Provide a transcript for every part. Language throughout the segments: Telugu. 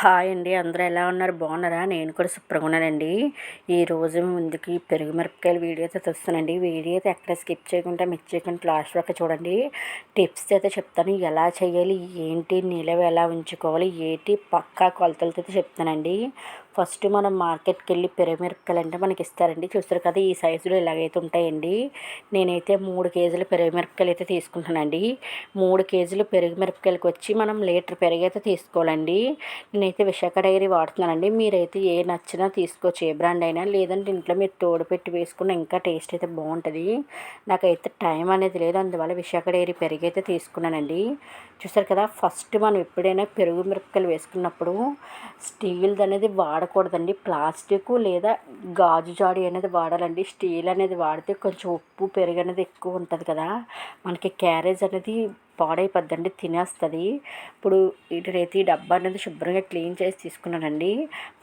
హాయ్ అండి. అందరూ ఎలా ఉన్నారు? బాగున్నారా? నేను కూడా సూపర్గా ఉన్నానండి. ఈరోజు ముందుకి పెరుగు మిరపకాయల వీడియో అయితే తెస్తానండి వీడియో అయితే ఎక్కడ స్కిప్ చేయకుండా మిస్ చేయకుండా లాస్ట్ వరకు చూడండి. టిప్స్ అయితే చెప్తాను. ఎలా చేయాలి? ఏంటి? నిలవ ఎలా ఉంచుకోవాలి? ఏంటి? పక్కా కొలతలతో అయితే చెప్తానండి. ఫస్ట్ మనం మార్కెట్కి వెళ్ళి పెరుమిరపకాయలు అంటే మనకి ఇస్తారండి చూస్తారు కదా ఈ సైజులో ఇలాగైతే ఉంటాయండి. నేనైతే మూడు కేజీలు పెరుగుమిరపకాయలు అయితే తీసుకుంటానండి మూడు కేజీలు పెరుగు వచ్చి మనం లీటర్ పెరుగు అయితే తీసుకోవాలండి. నేనైతే విశాఖ డైరీ వాడుతున్నానండి. మీరైతే ఏ నచ్చినా తీసుకోవచ్చు ఏ బ్రాండ్ అయినా. లేదంటే ఇంట్లో మీరు తోడు పెట్టి వేసుకున్న ఇంకా టేస్ట్ అయితే బాగుంటుంది. నాకైతే టైం అనేది లేదు. అందువల్ల విశాఖ డైరీ పెరుగు అయితే తీసుకున్నానండి. చూసారు కదా ఫస్ట్ మనం ఎప్పుడైనా పెరుగు మిరపకాయలు వేసుకున్నప్పుడు స్టీల్ది అనేది వాడకూడదండి. ప్లాస్టిక్ లేదా గాజు జాడి అనేది వాడాలండి. స్టీల్ అనేది వాడితే కొంచెం ఉప్పు పెరుగు అనేది ఎక్కువ ఉంటుంది కదా. మనకి క్యారేజ్ అనేది పాడైపోద్దండి తినేస్తుంది. ఇప్పుడు ఇటునైతే ఈ డబ్బా అనేది శుభ్రంగా క్లీన్ చేసి తీసుకున్నానండి.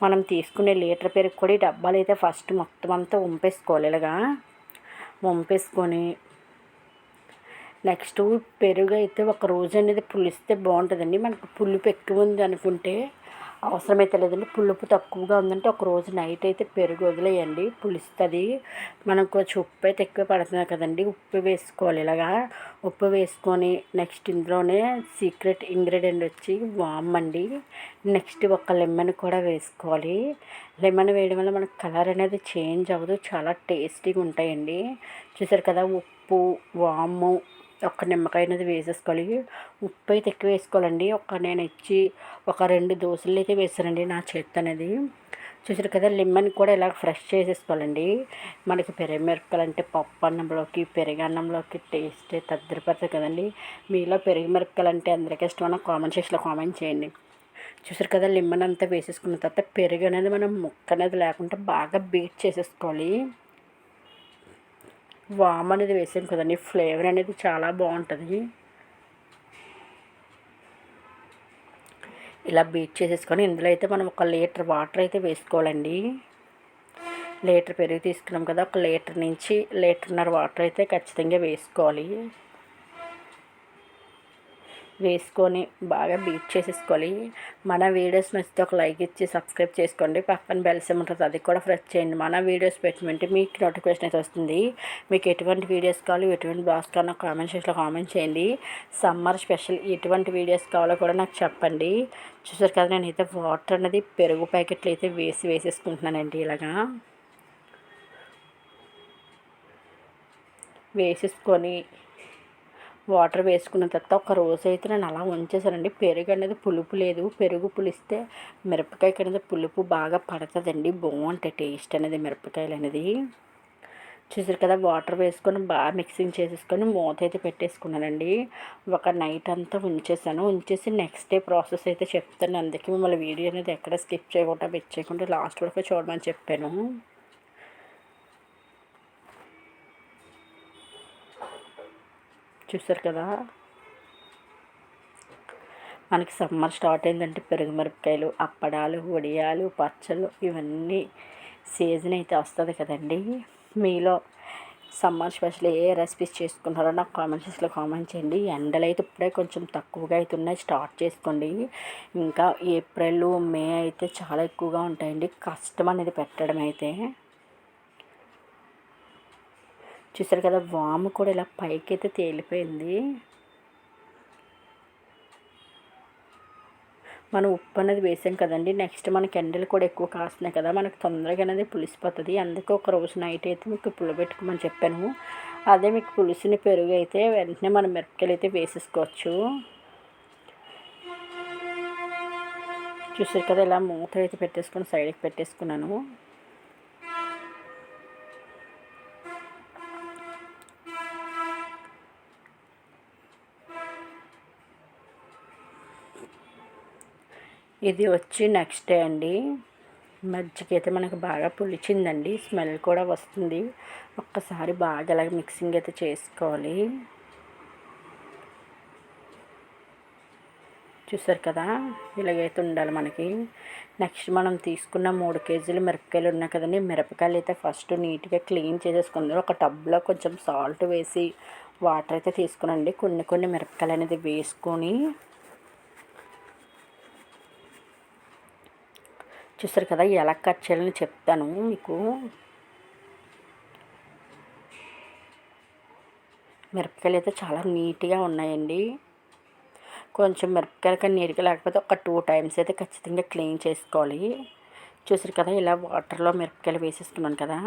మనం తీసుకునే లీటర్ పెరుగు కూడా ఈ డబ్బాలు అయితే ఫస్ట్ మొత్తం అంతా వంపేసుకోవాలి ఇలాగా. వంపేసుకొని నెక్స్ట్ పెరుగు అయితే ఒక రోజు అనేది పులిస్తే బాగుంటుందండి. మనకు పులుపు ఎక్కువ ఉంది అనుకుంటే అవసరమైతే లేదండి. పులుపు తక్కువగా ఉందంటే ఒక రోజు నైట్ అయితే పెరుగు వదిలేయండి. పులుస్తుంది. మనకు ఉప్పు అయితే ఎక్కువ పడుతుంది కదండి. ఉప్పు వేసుకోవాలి ఇలాగా. ఉప్పు వేసుకొని నెక్స్ట్ ఇందులోనే సీక్రెట్ ఇంగ్రీడియంట్ వచ్చి వామ్ అండి. నెక్స్ట్ ఒక లెమన్ కూడా వేసుకోవాలి. లెమన్ వేయడం వల్ల మనకు కలర్ అనేది చేంజ్ అవ్వదు. చాలా టేస్టీగా ఉంటాయండి. చూసారు కదా ఉప్పు వాము ఒక్క నిమ్మకాయ అనేది వేసేసుకోవాలి. ఉప్పు అయితే ఎక్కువ వేసుకోవాలండి. ఒక నేను ఇచ్చి ఒక రెండు దోశలు అయితే వేసానండి నా చేతి అనేది చూసారు కదా లెమన్ కూడా ఇలా ఫ్రెష్ చేసేసుకోవాలండి. మనకి పెరుగు అంటే పప్పు అన్నంలోకి పెరుగన్నంలోకి టేస్ట్ తద్దరిపోతుంది కదండి. మీలో పెరుగు మిరపకాయలు అంటే అందరికీ ఇష్టమైన కామెంట్ సెక్షన్లో కామెంట్ చేయండి. చూసారు కదా లిమ్మన్ అంతా వేసేసుకున్న తర్వాత పెరుగు అనేది మనం ముక్క అనేది లేకుండా బాగా బీట్ చేసేసుకోవాలి. వామ్ అనేది వేసాం కదండి. ఫ్లేవర్ అనేది చాలా బాగుంటుంది. ఇలా బీట్ చేసేసుకొని ఇందులో అయితే మనం ఒక లీటర్ వాటర్ అయితే వేసుకోవాలండి. లీటర్ పెరుగు తీసుకున్నాం కదా ఒక లీటర్ నుంచి లీటర్న్నర వాటర్ అయితే ఖచ్చితంగా వేసుకోవాలి. వేసుకొని బాగా బీట్ చేసేసుకోవాలి. మన వీడియోస్ నచ్చితే ఒక లైక్ ఇచ్చి సబ్స్క్రైబ్ చేసుకోండి. పక్కన బెల్ సిమ్ ఉంటుంది అది కూడా ప్రెస్ చేయండి. మన వీడియోస్ పెట్టమంటే మీకు నోటిఫికేషన్ అయితే వస్తుంది. మీకు ఎటువంటి వీడియోస్ కావాలి ఎటువంటి బ్లాగ్స్ కావాలో కామెంట్ సెక్షన్లో కామెంట్ చేయండి. సమ్మర్ స్పెషల్ ఎటువంటి వీడియోస్ కావాలో కూడా నాకు చెప్పండి. చూసారు కదా నేనైతే వాటర్ అనేది పెరుగు ప్యాకెట్లు అయితే వేసి వేసేసుకుంటున్నానండి ఇలాగా. వేసేసుకొని వాటర్ వేసుకున్న తర్వాత ఒక రోజు అయితే నేను అలా ఉంచేసానండి పెరుగు అనేది పులుపు లేదు. పెరుగు పులిస్తే మిరపకాయ అనేది పులుపు బాగా పడుతుందండి. బాగుంటాయి టేస్ట్ అనేది మిరపకాయలు అనేది. చూసారు కదా వాటర్ వేసుకొని బాగా మిక్సింగ్ చేసేసుకొని మూత అయితే పెట్టేసుకున్నానండి. ఒక నైట్ అంతా ఉంచేసాను ఉంచేసి నెక్స్ట్ డే ప్రాసెస్ అయితే చెప్తాను అందుకే మిమ్మల్ని వీడియో అనేది ఎక్కడ స్కిప్ చేయకుండా పెట్టేయకుండా లాస్ట్ వరకు చూడమని చెప్పాను. చూసారు కదా? మనకి సమ్మర్ స్టార్ట్ అయిందంటే పెరుగు మిరపకాయలు అప్పడాలు వడియాలు పచ్చళ్ళు ఇవన్నీ సీజన్ అయితే వస్తుంది కదండి. మీలో సమ్మర్ స్పెషల్ ఏ రెసిపీస్ చేసుకున్నారో నాకు కామెంట్ సెక్షన్లో కామెంట్ చేయండి. ఎండలు అయితే ఇప్పుడే కొంచెం తక్కువగా అయితే ఉన్నాయి. స్టార్ట్ చేసుకోండి. ఇంకా ఏప్రిల్ మే అయితే చాలా ఎక్కువగా ఉంటాయండి. కష్టం అనేది పెట్టడం అయితే చూసారు కదా వాము కూడా ఇలా పైకి అయితే తేలిపోయింది. మనం ఉప్పు అనేది వేసాం కదండి నెక్స్ట్ మనకి ఎండలు కూడా ఎక్కువ కాస్తున్నాయి కదా మనకు తొందరగా అనేది పులిసిపోతుంది. అందుకే ఒక రోజు నైట్ అయితే మీకు పుల్ల పెట్టుకోమని చెప్పాను. అదే మీకు పులిసిన పెరుగు అయితే వెంటనే మనం మిరపకాయలు అయితే వేసేసుకోవచ్చు. చూసారు కదా ఇలా మూత అయితే పెట్టేసుకొని సైడ్కి పెట్టేసుకున్నాను. ఇది వచ్చి నెక్స్ట్ డే అండి. మజ్జిగ అయితే మనకు బాగా పులిచిందండి. స్మెల్ కూడా వస్తుంది. ఒక్కసారి బాగా అలాగ మిక్సింగ్ అయితే చేసుకోవాలి. చూసారు కదా? ఇలాగైతే ఉండాలి మనకి. నెక్స్ట్ మనం తీసుకున్న మూడు కేజీలు మిరపకాయలు ఉన్నాయి కదండి. మిరపకాయలు అయితే ఫస్ట్ నీట్గా క్లీన్ చేసేసుకుందాం. ఒక టబ్లో కొంచెం సాల్ట్ వేసి వాటర్ అయితే తీసుకునండి కొన్ని కొన్ని మిరపకాయలు అనేది వేసుకొని చూసారు కదా ఎలా కట్ చేయాలని చెప్తాను మీకు. మిరపకాయలు అయితే చాలా నీట్గా ఉన్నాయండి. కొంచెం మిరపకాయలు కానీ నీట్గా లేకపోతే ఒక టూ టైమ్స్ అయితే ఖచ్చితంగా క్లీన్ చేసుకోవాలి. చూసారు కదా ఇలా వాటర్లో మిరపకాయలు వేసేసుకున్నాను కదా.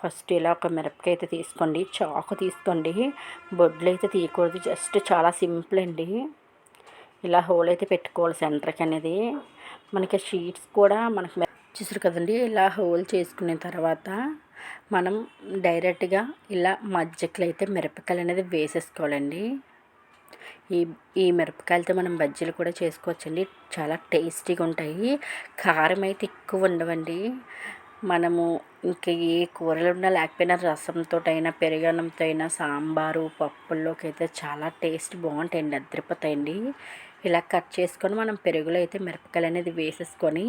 ఫస్ట్ ఇలా ఒక మిరపకాయ అయితే తీసుకోండి చాకు తీసుకోండి. బొడ్లు అయితే తీయకూడదు జస్ట్ చాలా సింపుల్ అండి. ఇలా హోల్ అయితే పెట్టుకోవాలి సెంటర్కి అనేది. మనకి షీట్స్ కూడా మనకి చూసారు కదండి? ఇలా హోల్ చేసుకున్న తర్వాత మనం డైరెక్ట్గా ఇలా మజ్జకలు అయితే మిరపకాయలు అనేది వేసేసుకోవాలండి. ఈ ఈ మిరపకాయలతో మనం బజ్జీలు కూడా చేసుకోవచ్చండి. చాలా టేస్టీగా ఉంటాయి. కారం అయితే ఎక్కువ ఉండవండి. మనము ఇంకా ఏ కూరలు ఉన్నా లేకపోయినా రసంతో అయినా పెరుగన్నంతో అయినా సాంబారు పప్పుల్లోకి అయితే చాలా టేస్ట్ బాగుంటాయండి. అద్దరిపోతాయండి. ఇలా కట్ చేసుకొని మనం పెరుగులో అయితే మిరపకాయలు అనేది వేసేసుకొని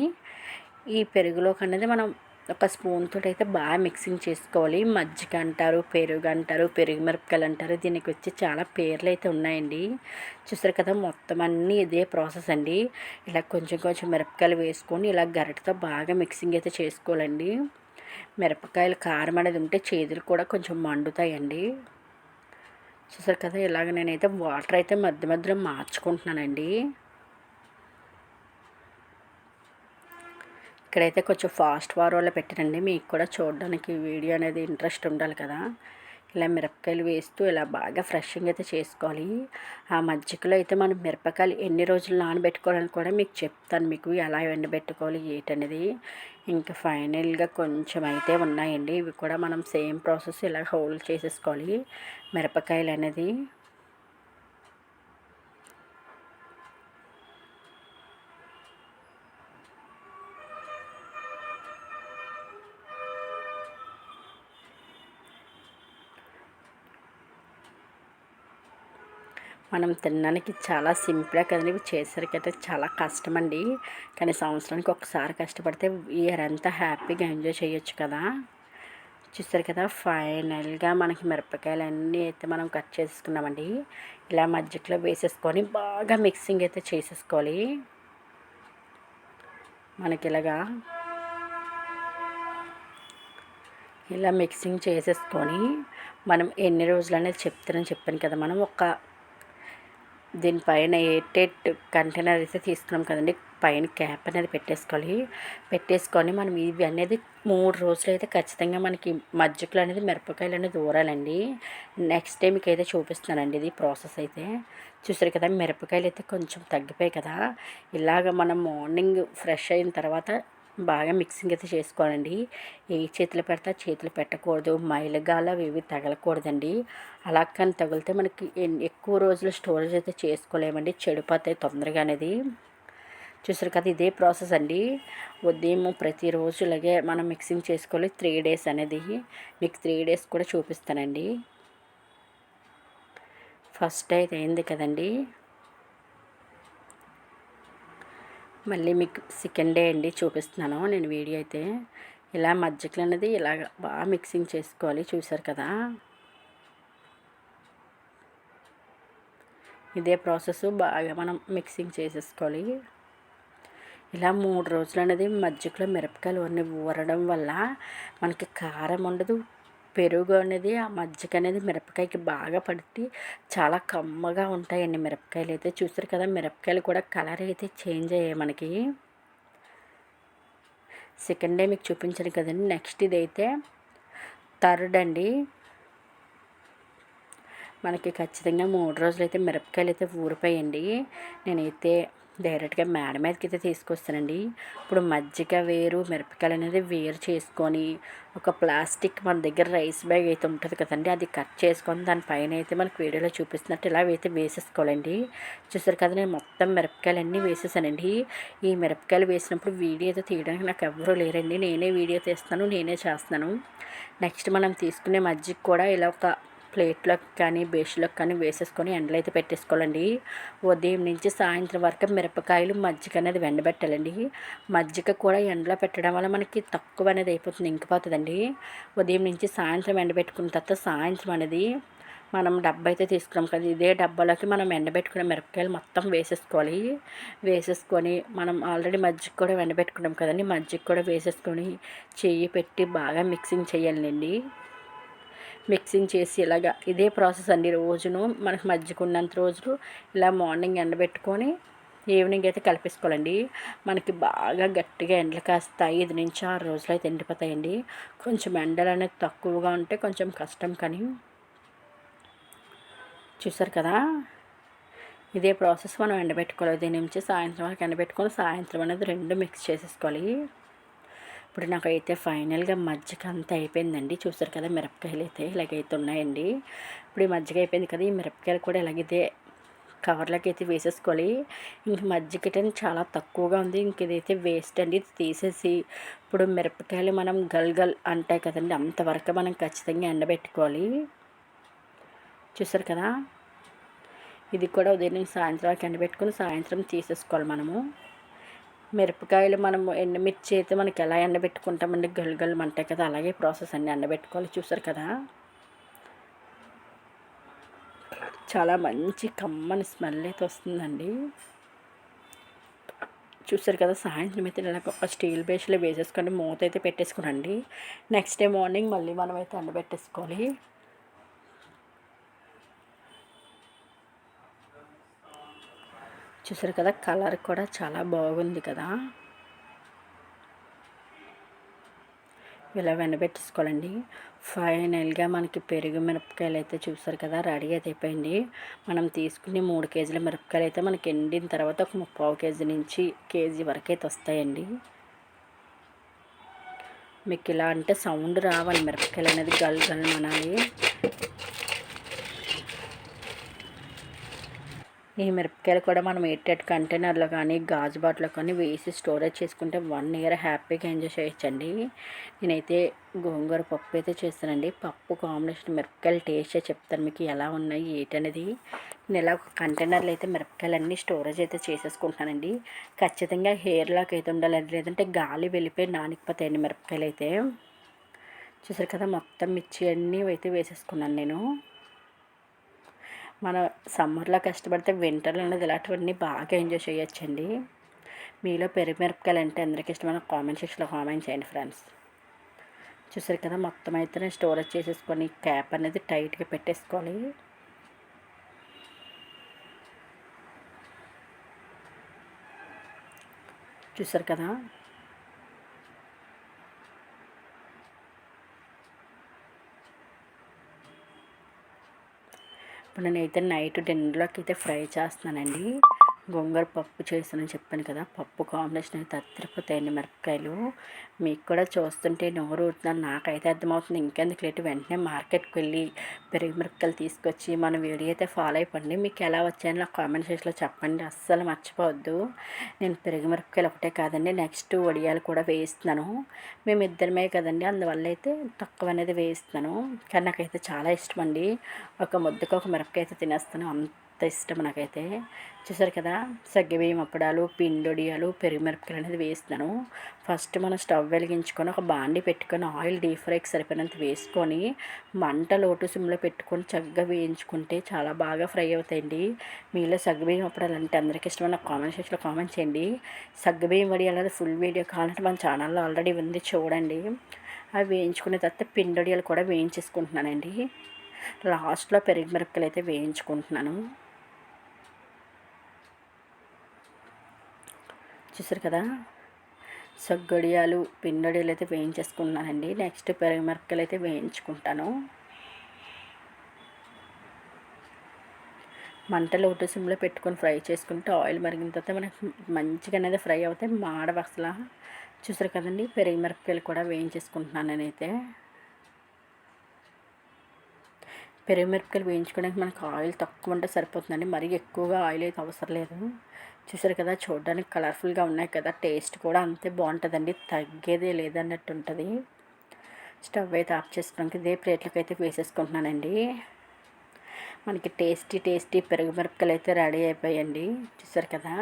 ఈ పెరుగులోకి అనేది మనం ఒక స్పూన్ అయితే బాగా మిక్సింగ్ చేసుకోవాలి. మజ్జిగ అంటారు పెరుగు అంటారు పెరుగు మిరపకాయలు అంటారు. దీనికి వచ్చి చాలా పేర్లు అయితే ఉన్నాయండి. చూసారు కదా మొత్తం అన్నీ ఇదే ప్రాసెస్ అండి. ఇలా కొంచెం కొంచెం మిరపకాయలు వేసుకొని ఇలా గరిటతో బాగా మిక్సింగ్ అయితే చేసుకోవాలండి. మిరపకాయలు కారం అనేది ఉంటే చేతులు కూడా కొంచెం మండుతాయండి. చూసారు కదా ఇలాగ నేనైతే వాటర్ అయితే మధ్య మధ్యలో మార్చుకుంటున్నానండి. ఇక్కడైతే కొంచెం ఫాస్ట్ ఫార్వర్డ్లో పెట్టానండి మీకు కూడా చూడడానికి వీడియో అనేది ఇంట్రెస్ట్ ఉండాలి కదా. ఇలా మిరపకాయలు వేస్తూ ఇలా బాగా ఫ్రెషింగ్ అయితే చేసుకోవాలి. ఆ మజ్జిగలో అయితే మనం మిరపకాయలు ఎన్ని రోజులు నానబెట్టుకోవాలని కూడా మీకు చెప్తాను. మీకు ఎలా ఎండబెట్టుకోవాలి ఏంటనేది. ఇంకా ఫైనల్గా కొంచెం అయితే ఉన్నాయండి. ఇవి కూడా మనం సేమ్ ప్రాసెస్ ఇలా హోల్డ్ చేసేసుకోవాలి. మిరపకాయలు అనేది మనం తినడానికి చాలా సింపుల్గా కదండి. ఇవి చేసరికి అయితే చాలా కష్టం అండి కానీ సంవత్సరానికి ఒకసారి కష్టపడితే ఇయర్ అంతా హ్యాపీగా ఎంజాయ్ చేయొచ్చు కదా. చూస్తారు కదా ఫైనల్గా మనకి మిరపకాయలు అన్నీ అయితే మనం కట్ చేసుకున్నామండి. ఇలా మజ్జిగలో వేసేసుకొని బాగా మిక్సింగ్ అయితే చేసేసుకోవాలి. మనకి ఇలాగా ఇలా మిక్సింగ్ చేసేసుకొని మనం ఎన్ని రోజులు అనేది చెప్తారని చెప్పాను కదా. మనం ఒక దీనిపైన ఎయిటెడ్ కంటైనర్ అయితే తీసుకున్నాం కదండి. పైన క్యాప్ అనేది పెట్టేసుకోవాలి. పెట్టేసుకొని మనం ఇవి అనేది మూడు రోజులు అయితే ఖచ్చితంగా మనకి మజ్జికలు అనేది మిరపకాయలు అనేది ఊరాలండి. నెక్స్ట్ డే మీకు అయితే చూపిస్తున్నానండి ఇది ప్రాసెస్ అయితే. చూసారు కదా మిరపకాయలు అయితే కొంచెం తగ్గిపోయాయి కదా. ఇలాగ మనం మార్నింగ్ ఫ్రెష్ అయిన తర్వాత బాగా మిక్సింగ్ అయితే చేసుకోవాలండి. ఏ చేతులు పెడితే చేతులు పెట్టకూడదు. మైలగాల ఇవి తగలకూడదండి. అలా కానీ తగిలితే మనకి ఎక్కువ రోజులు స్టోరేజ్ అయితే చేసుకోలేమండి. చెడిపోతాయి తొందరగా అనేది. చూసారు కదా ఇదే ప్రాసెస్ అండి. ఉదయం ప్రతిరోజు ఇలాగే మనం మిక్సింగ్ చేసుకోవాలి. త్రీ డేస్ అనేది. మీకు త్రీ డేస్ కూడా చూపిస్తానండి. ఫస్ట్ అయితే అయింది కదండి. మళ్ళీ మీకు సెకండ్ డే అండి చూపిస్తున్నాను. నేను వీడియో అయితే ఇలా మజ్జిగలు అనేది ఇలా బాగా మిక్సింగ్ చేసుకోవాలి. చూసారు కదా? ఇదే ప్రాసెస్ బాగా మనం మిక్సింగ్ చేసేసుకోవాలి. ఇలా మూడు రోజులు అనేది మజ్జిగలో మిరపకాయలు అన్నీ ఊరడం వల్ల మనకి కారం ఉండదు పెరుగు అనేది ఆ మజ్జిగ అనేది మిరపకాయకి బాగా పడితే చాలా కమ్మగా ఉంటాయండి మిరపకాయలు అయితే. చూసారు కదా మిరపకాయలు కూడా కలర్ అయితే చేంజ్ అయ్యాయి మనకి. సెకండ్ డే మీకు చూపించాను కదండి. నెక్స్ట్ ఇదైతే థర్డ్ అండి. మనకి ఖచ్చితంగా మూడు రోజులు అయితే మిరపకాయలు అయితే ఊరిపోయండి. నేనైతే డైరెక్ట్గా మేడ మీదకి అయితే తీసుకొస్తానండి. ఇప్పుడు మజ్జిగ వేరు మిరపకాయలు అనేది వేరు చేసుకొని ఒక ప్లాస్టిక్ మన దగ్గర రైస్ బ్యాగ్ అయితే ఉంటుంది కదండి అది కట్ చేసుకొని దానిపైన అయితే మనకు వీడియోలో చూపిస్తున్నట్టు ఇలా అయితే వేసేసుకోవాలండి. చూసారు కదా నేను మొత్తం మిరపకాయలు అన్నీ వేసేసానండి. ఈ మిరపకాయలు వేసినప్పుడు వీడియో అయితే తీయడానికి నాకు ఎవరూ లేరండి. నేనే వీడియో తీస్తాను నేనే చేస్తాను నెక్స్ట్ మనం తీసుకునే మజ్జిగ కూడా ఇలా ఒక ప్లేట్లోకి కానీ బేషులకు కానీ వేసేసుకొని ఎండలో అయితే పెట్టేసుకోవాలండి. ఉదయం నుంచి సాయంత్రం వరకు మిరపకాయలు మజ్జిగ అనేది వెండబెట్టాలండి. మజ్జిగ కూడా ఎండలో పెట్టడం వల్ల మనకి తక్కువ అనేది అయిపోతుంది ఇంకిపోతుందండి. ఉదయం నుంచి సాయంత్రం ఎండబెట్టుకున్న తర్వాత సాయంత్రం అనేది మనం డబ్బా అయితే తీసుకున్నాం కదా ఇదే డబ్బాలోకి మనం ఎండబెట్టుకున్న మిరపకాయలు మొత్తం వేసేసుకోవాలి. వేసేసుకొని మనం ఆల్రెడీ మజ్జిగ కూడా ఎండబెట్టుకున్నాం కదండి మజ్జిగ కూడా వేసేసుకొని చెయ్యి పెట్టి బాగా మిక్సింగ్ చేయాలండి. మిక్సింగ్ చేసి ఇలాగా ఇదే ప్రాసెస్ అండి రోజును. మనకు మజ్జిగ ఉన్నంత రోజులు ఇలా మార్నింగ్ ఎండబెట్టుకొని ఈవినింగ్ అయితే కలిపేసుకోవాలండి. మనకి బాగా గట్టిగా ఎండలు కాస్త ఐదు నుంచి ఆరు రోజులు అయితే ఎండిపోతాయండి. కొంచెం ఎండలు అనేది తక్కువగా ఉంటే కొంచెం కష్టం కానీ చూసారు కదా? ఇదే ప్రాసెస్ మనం ఎండబెట్టుకోవాలి. దీని నుంచి సాయంత్రం వరకు ఎండబెట్టుకొని సాయంత్రం అనేది రెండు మిక్స్ చేసేసుకోవాలి. ఇప్పుడు నాకైతే ఫైనల్గా మజ్జిగ అంతా అయిపోయిందండి. చూసారు కదా మిరపకాయలు అయితే ఇలాగైతే ఉన్నాయండి. ఇప్పుడు ఈ మజ్జిగ అయిపోయింది కదా ఈ మిరపకాయలు కూడా ఇలాగైతే కవర్లోకి అయితే వేసేసుకోవాలి. ఇంక మజ్జిగ చాలా తక్కువగా ఉంది. ఇంక ఇదైతే వేస్ట్ అండి. ఇది తీసేసి ఇప్పుడు మిరపకాయలు మనం గల్ గల్ అంటాయి కదండి అంతవరకు మనం ఖచ్చితంగా ఎండబెట్టుకోవాలి. చూసారు కదా? ఇది కూడా ఉదయం సాయంత్రం వరకు ఎండబెట్టుకుని సాయంత్రం తీసేసుకోవాలి మనము. మిరపకాయలు మనము ఎండుమిర్చి అయితే మనకి ఎలా ఎండబెట్టుకుంటామండి? గల్గలు అంటాయి కదా అలాగే ప్రాసెస్ అన్ని ఎండబెట్టుకోవాలి. చూసారు కదా? చాలా మంచి కమ్మని స్మెల్ అయితే వస్తుందండి. చూసారు కదా సాయంత్రం అయితే ఇలా ఒక స్టీల్ బేస్లో వేసేసుకొని మూత అయితే పెట్టేసుకోనండి నెక్స్ట్ డే మార్నింగ్ మళ్ళీ మనం అయితే ఎండబెట్టేసుకోవాలి. చూసారు కదా కలర్ కూడా చాలా బాగుంది కదా. ఇలా వెనబెట్టేసుకోవాలండి. ఫైనల్గా మనకి పెరుగు మిరపకాయలు అయితే చూసారు కదా రెడీ అయితే అయిపోయింది. మనం తీసుకుని మూడు కేజీల మిరపకాయలు అయితే మనకి ఎండిన తర్వాత ఒక ముప్పావు కేజీ నుంచి కేజీ వరకు అయితే వస్తాయండి. మీకు ఇలా అంటే సౌండ్ రావాలి మిరపకాయలు అనేది గల్ గల్ మనాలి. ఈ మిరపకాయలు కూడా మనం ఎయిటెడ్ కంటైనర్లో కానీ గాజు బాటిలో కానీ వేసి స్టోరేజ్ చేసుకుంటే వన్ ఇయర్ హ్యాపీగా ఎంజాయ్ చేయొచ్చండి. నేనైతే గోంగూర పప్పు అయితే చేస్తానండి. పప్పు కాంబినేషన్ మిరపకాయలు టేస్ట్ చెప్తాను మీకు ఎలా ఉన్నాయి ఏంటనేది నేను ఇలా ఒక కంటైనర్లో అయితే మిరపకాయలు అన్నీ స్టోరేజ్ అయితే చేసేసుకుంటానండి. ఖచ్చితంగా హెయిర్లాక్ అయితే ఉండాలి లేదంటే గాలి వెళ్ళిపోయి నానికపోతాయండి మిరపకాయలు అయితే చూసారు కదా మొత్తం మిర్చి అన్నీ అయితే వేసేసుకున్నాను నేను. మన సమ్మర్లో కష్టపడితే వింటర్లో అనేది ఇలాంటివన్నీ బాగా ఎంజాయ్ చేయొచ్చండి. మీలో పెరిమిరపకాయలు అంటే అందరికీ ఇష్టమైన కామెంట్ సెక్షన్లో కామెంట్ చేయండి ఫ్రెండ్స్. చూసారు కదా మొత్తం అయితే నేను స్టోరేజ్ చేసేసుకొని క్యాప్ అనేది టైట్గా పెట్టేసుకోవాలి చూసారు కదా ఇప్పుడు నేనైతే నైట్ డిన్నర్లోకి అయితే ఫ్రై చేస్తున్నానండి. గోంగూర పప్పు చేసానని చెప్పాను కదా. పప్పు కాంబినేషన్ అయితే అద్దరిపోతాయండి మిరపకాయలు. మీకు కూడా చూస్తుంటే నోరు ఊరుతున్నాను నాకైతే అర్థమవుతుంది. ఇంకెందుకు లేటు? వెంటనే మార్కెట్కి వెళ్ళి పెరుగు మిరపకాయలు తీసుకొచ్చి మన వీడియో అయితే ఫాలో అయిపోండి. మీకు ఎలా వచ్చాయని నాకు కామెంట్ సెక్షన్లో చెప్పండి. అస్సలు మర్చిపోవద్దు. నేను పెరుగు మిరపకాయలు ఒకటే కాదండి. నెక్స్ట్ వడియాలు కూడా వేయిస్తున్నాను. మేము ఇద్దరమే కదండి. అందువల్ల అయితే తక్కువ అనేది వేయిస్తున్నాను. కానీ నాకైతే చాలా ఇష్టం అండి ఒక ముద్దకు ఒక మిరపకాయ అయితే తినేస్తాను. అంత ఇష్టం నాకైతే. చూసారు కదా సగ్గిబియ్యం అప్పడాలు పిండొడియాలు పెరుగుమిరపకాయలు అనేది వేస్తున్నాను. ఫస్ట్ మనం స్టవ్ వెలిగించుకొని ఒక బాండి పెట్టుకొని ఆయిల్ డీప్ ఫ్రైకి సరిపోయినంత వేసుకొని మంట లోటు సిమ్లో పెట్టుకొని చక్కగా వేయించుకుంటే చాలా బాగా ఫ్రై అవుతాయండి. మీలో సగ్గుబియ్యం అప్పడాలు అంటే అందరికీ ఇష్టమైన కామెంట్ సెక్షన్లో కామెంట్ చేయండి. సగ్గుబియ్యం వడియాలు అనేది ఫుల్ వీడియో కావాలంటే మన ఛానల్లో ఆల్రెడీ ఉంది చూడండి. అవి వేయించుకునే తర్వాత పిండొడియాలు కూడా వేయించేసుకుంటున్నానండి. లాస్ట్లో పెరుగు మిరపకాయలు అయితే వేయించుకుంటున్నాను. చూసారు కదా? సగ్గడియాలు పిన్నడియాలు అయితే వేయించేసుకున్నానండి నెక్స్ట్ పెరుగుమిరపకాయలు అయితే వేయించుకుంటాను. మంటలు ఒకటి సిమ్లో పెట్టుకొని ఫ్రై చేసుకుంటే ఆయిల్ మరిగిన తర్వాత మనకి మంచిగా అనేది ఫ్రై అవుతాయి. మాడ అసలు చూసారు కదండి? పెరుగు మిరపకాయలు కూడా వేయించేసుకుంటున్నాను నేనైతే పెరుగు మిరపకాయలు వేయించుకోవడానికి మనకు ఆయిల్ తక్కువ ఉంటే సరిపోతుందండి. మరీ ఎక్కువగా ఆయిల్ అయితే అవసరం లేదు. చూసారు కదా చూడడానికి కలర్ఫుల్గా ఉన్నాయి కదా టేస్ట్ కూడా అంతే బాగుంటుందండి తగ్గేదే లేదన్నట్టు ఉంటుంది. స్టవ్ అయితే ఆఫ్ చేసుకోవడానికి ఇదే ప్లేట్లకు అయితే వేసేసుకుంటున్నానండి. మనకి టేస్టీ టేస్టీ పెరుగు మిరపకాయలు అయితే రెడీ అయిపోయాయండి చూసారు కదా.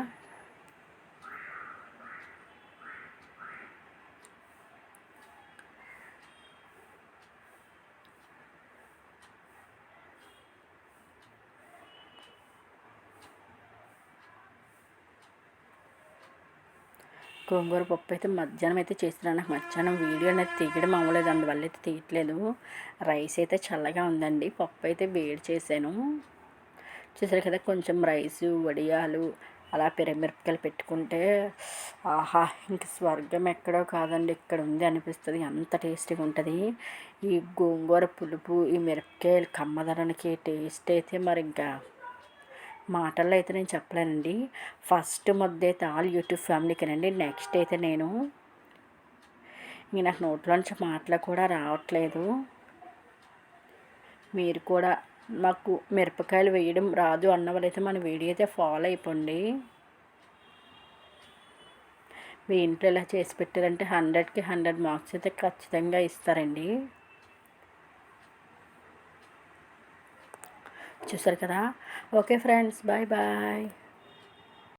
గోంగూర పప్పు అయితే మధ్యాహ్నం అయితే చేస్తున్నాను. నాకు మధ్యాహ్నం వీడియో అనేది తీయడం అవ్వలేదు. అందువల్ల అయితే తీయట్లేదు. రైస్ అయితే చల్లగా ఉందండి. పప్పు అయితే వేడి చేశాను. చూసారు కదా కొంచెం రైసు వడియాలు అలా పెరమిరపకాయలు పెట్టుకుంటే ఆహా ఇంక స్వర్గం ఎక్కడో కాదండి. ఇక్కడ ఉంది అనిపిస్తుంది. అంత టేస్టీగా ఉంటుంది. ఈ గోంగూర పులుపు ఈ మిరపకాయలు కమ్మదనానికి టేస్ట్ అయితే మరి ఇంకా మాటల్లో అయితే నేను చెప్పలేనండి. ఫస్ట్ ముద్ద అయితే ఆల్ యూట్యూబ్ ఫ్యామిలీకేనండి. నెక్స్ట్ అయితే నేను ఇంక నాకు నోట్లోంచి మాటలు కూడా రావట్లేదు. మీరు కూడా మాకు మిరపకాయలు వేయడం రాదు అన్న వాళ్ళైతే మన వీడియో అయితే ఫాలో అయిపోండి. మీ ఇంట్లో ఇలా చేసి పెట్టారంటే హండ్రెడ్కి హండ్రెడ్ మార్క్స్ అయితే ఖచ్చితంగా ఇస్తారండి. చూసారు కదా? Okay friends bye bye.